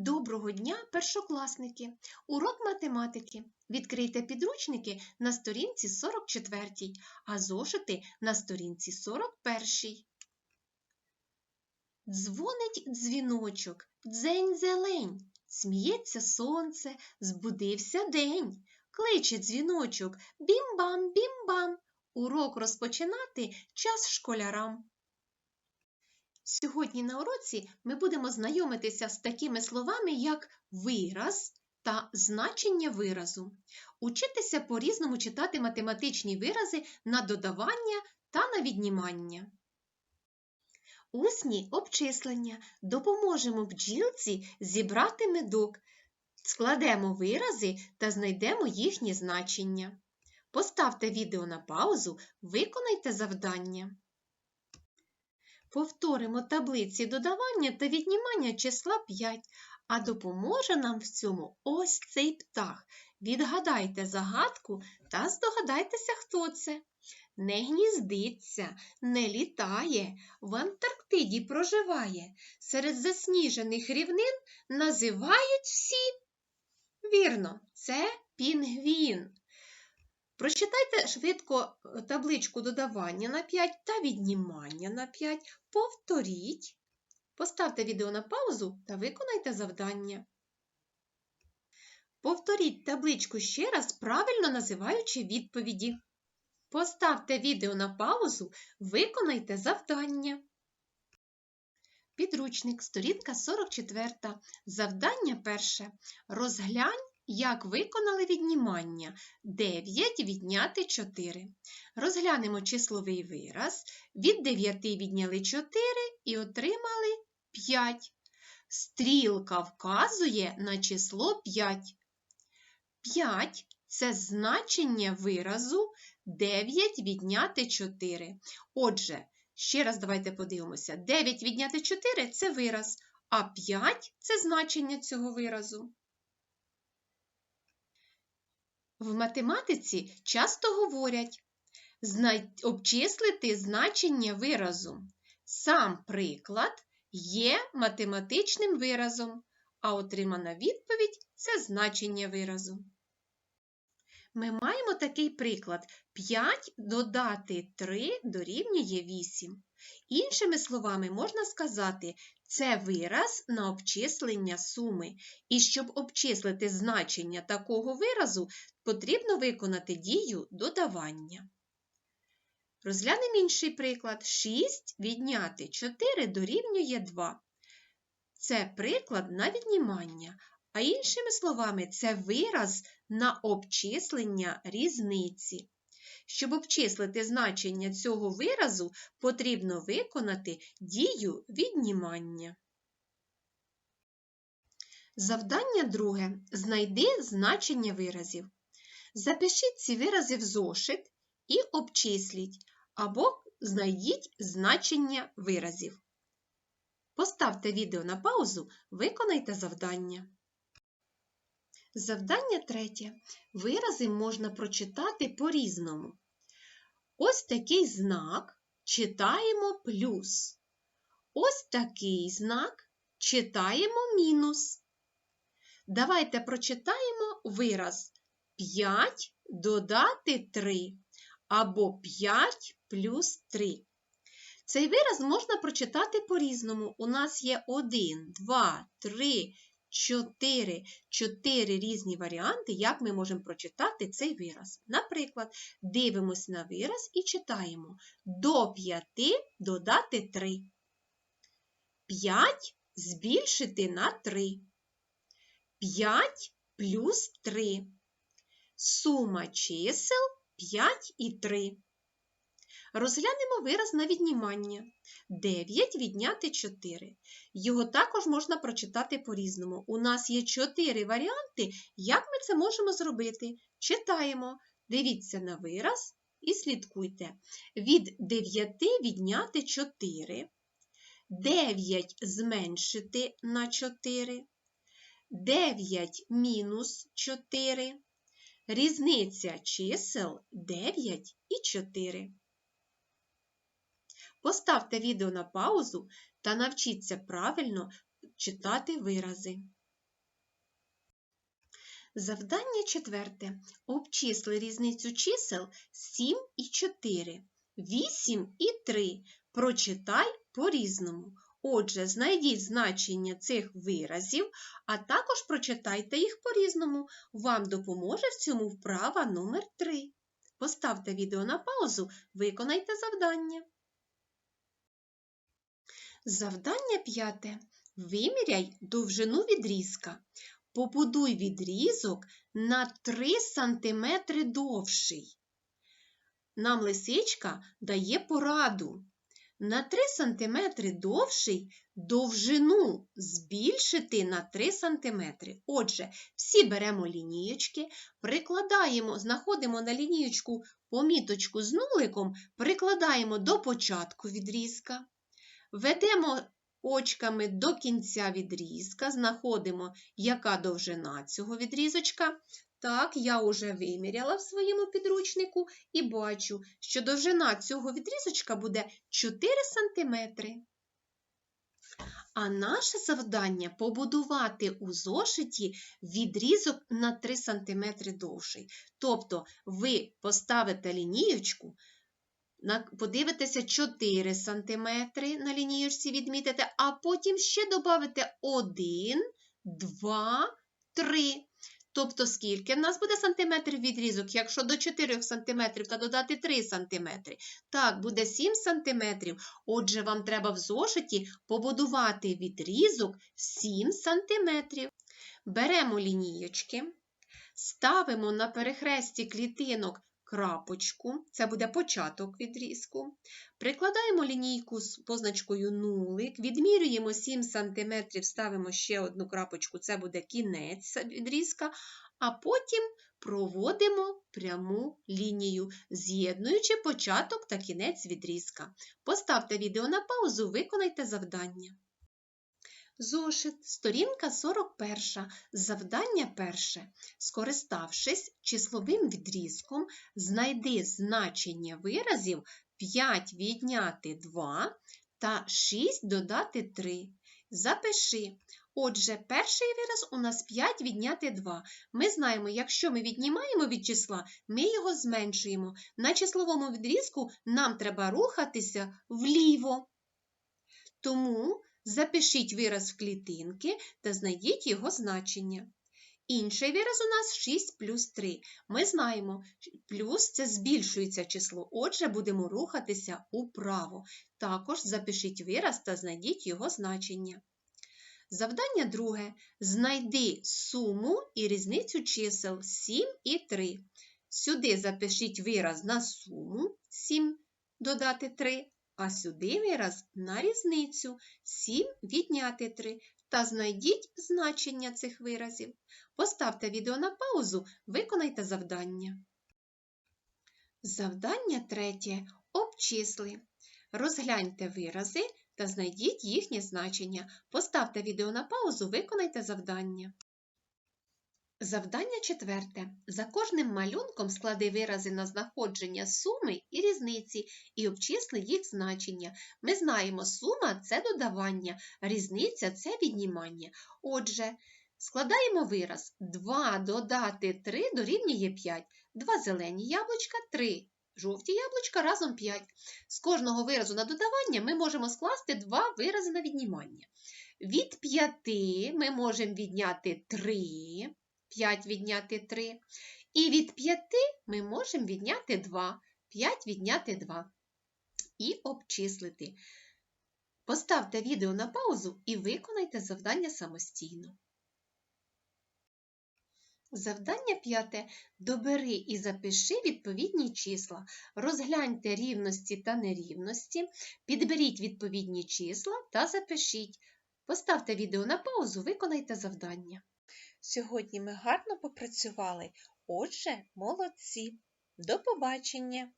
Доброго дня, першокласники! Урок математики. Відкрийте підручники на сторінці 44, а зошити на сторінці 41. Дзвонить дзвіночок, дзень зелень, сміється сонце, збудився день. Кличе дзвіночок, бім-бам, бім-бам. Урок розпочинати час школярам. Сьогодні на уроці ми будемо знайомитися з такими словами, як вираз та значення виразу, учитися по-різному читати математичні вирази на додавання та на віднімання. Усні обчислення допоможемо бджілці зібрати медок, складемо вирази та знайдемо їхні значення. Поставте відео на паузу, виконайте завдання. Повторимо таблиці додавання та віднімання числа 5, а допоможе нам в цьому ось цей птах. Відгадайте загадку та здогадайтеся, хто це. Не гніздиться, не літає, в Антарктиді проживає. Серед засніжених рівнин називають всі. Вірно, це пінгвін. Прочитайте швидко табличку додавання на 5 та віднімання на 5. Повторіть. Поставте відео на паузу та виконайте завдання. Повторіть табличку ще раз, правильно називаючи відповіді. Поставте відео на паузу, виконайте завдання. Підручник, сторінка 44. Завдання перше. Розглянь як виконали віднімання 9 відняти 4. Розглянемо числовий вираз. Від 9 відняли 4 і отримали 5. Стрілка вказує на число 5. 5 це значення виразу 9 відняти 4. Отже, ще раз давайте подивимося: 9 відняти 4 це вираз, а 5 це значення цього виразу. В математиці часто говорять обчислити значення виразу. Сам приклад є математичним виразом, а отримана відповідь це значення виразу. Ми маємо такий приклад: 5 додати 3 дорівнює 8. Іншими словами, можна сказати, це вираз на обчислення суми. І щоб обчислити значення такого виразу, потрібно виконати дію додавання. Розглянемо інший приклад. 6 відняти 4 дорівнює 2. Це приклад на віднімання, а іншими словами, це вираз на обчислення різниці. Щоб обчислити значення цього виразу, потрібно виконати дію віднімання. Завдання друге. Знайди значення виразів. Запишіть ці вирази в зошит і обчисліть, або знайдіть значення виразів. Поставте відео на паузу, виконайте завдання. Завдання третє. Вирази можна прочитати по-різному. Ось такий знак читаємо плюс. Ось такий знак читаємо мінус. Давайте прочитаємо вираз 5 додати 3 або 5 плюс 3. Цей вираз можна прочитати по-різному. У нас є 1, 2, 3, 4, 4 різні варіанти, як ми можемо прочитати цей вираз. Наприклад, дивимося на вираз і читаємо до 5 додати 3. 5 збільшити на 3. 5 плюс 3. Сума чисел 5 і 3. Розглянемо вираз на віднімання. 9 відняти 4. Його також можна прочитати по-різному. У нас є 4 варіанти, як ми це можемо зробити. Читаємо. Дивіться на вираз і слідкуйте. Від 9 відняти 4. 9 зменшити на 4. 9 мінус 4. Різниця чисел 9 і 4. Поставте відео на паузу та навчіться правильно читати вирази. Завдання четверте. Обчисли різницю чисел 7 і 4, 8 і 3. Прочитай по-різному. Отже, знайдіть значення цих виразів, а також прочитайте їх по-різному. Вам допоможе в цьому вправа номер 3. Поставте відео на паузу, виконайте завдання. Завдання п'яте. Виміряй довжину відрізка. Побудуй відрізок на 3 см довший. Нам лисичка дає пораду. На 3 см довший довжину збільшити на 3 см. Отже, всі беремо лінієчки, прикладаємо, знаходимо на лінієчку поміточку з нуликом, прикладаємо до початку відрізка, ведемо очками до кінця відрізка, знаходимо, яка довжина цього відрізочка. Так, я вже виміряла в своєму підручнику і бачу, що довжина цього відрізочка буде 4 см. А наше завдання побудувати у зошиті відрізок на 3 см довший. Тобто ви поставите лінієчку, подивитеся 4 см на лінієчці відмітите, а потім ще додавите 1, 2, 3. Тобто, скільки в нас буде сантиметрів відрізок, якщо до 4 см та додати 3 см? Так, буде 7 см. Отже, вам треба в зошиті побудувати відрізок 7 см. Беремо лінієчки, ставимо на перехресті клітинок крапочку, це буде початок відрізку. Прикладаємо лінійку з позначкою нулик, відмірюємо 7 см, ставимо ще одну крапочку, це буде кінець відрізка, а потім проводимо пряму лінію, з'єднуючи початок та кінець відрізка. Поставте відео на паузу, виконайте завдання. Зошит, сторінка 41. Завдання перше. Скориставшись числовим відрізком, знайди значення виразів 5 відняти 2 та 6 додати 3. Запиши. Отже, перший вираз у нас 5 відняти 2. Ми знаємо, якщо ми віднімаємо від числа, ми його зменшуємо. На числовому відрізку нам треба рухатися вліво. Тому Запишіть вираз в клітинки та знайдіть його значення. Інший вираз у нас 6 плюс 3. Ми знаємо, плюс це збільшується число, отже, будемо рухатися управо. Також запишіть вираз та знайдіть його значення. Завдання друге. Знайди суму і різницю чисел 7 і 3. Сюди запишіть вираз на суму 7 додати 3, а сюди вираз на різницю 7 відняти 3 та знайдіть значення цих виразів. Поставте відео на паузу, виконайте завдання. Завдання третє. Обчисли. Розгляньте вирази та знайдіть їхнє значення. Поставте відео на паузу, виконайте завдання. Завдання четверте. За кожним малюнком склади вирази на знаходження суми і різниці і обчисли їх значення. Ми знаємо, сума це додавання, різниця це віднімання. Отже, складаємо вираз 2 додати 3 дорівнює 5. Два зелені яблучка 3. Жовті яблучка разом 5. З кожного виразу на додавання ми можемо скласти два вирази на віднімання. Від 5 ми можемо відняти 3. 5 відняти 3. І від 5 ми можемо відняти 2. 5 відняти 2. І обчислити. Поставте відео на паузу і виконайте завдання самостійно. Завдання п'яте. Добери і запиши відповідні числа. Розгляньте рівності та нерівності, підберіть відповідні числа та запишіть. Поставте відео на паузу, виконайте завдання. Сьогодні ми гарно попрацювали. Отже, молодці. До побачення!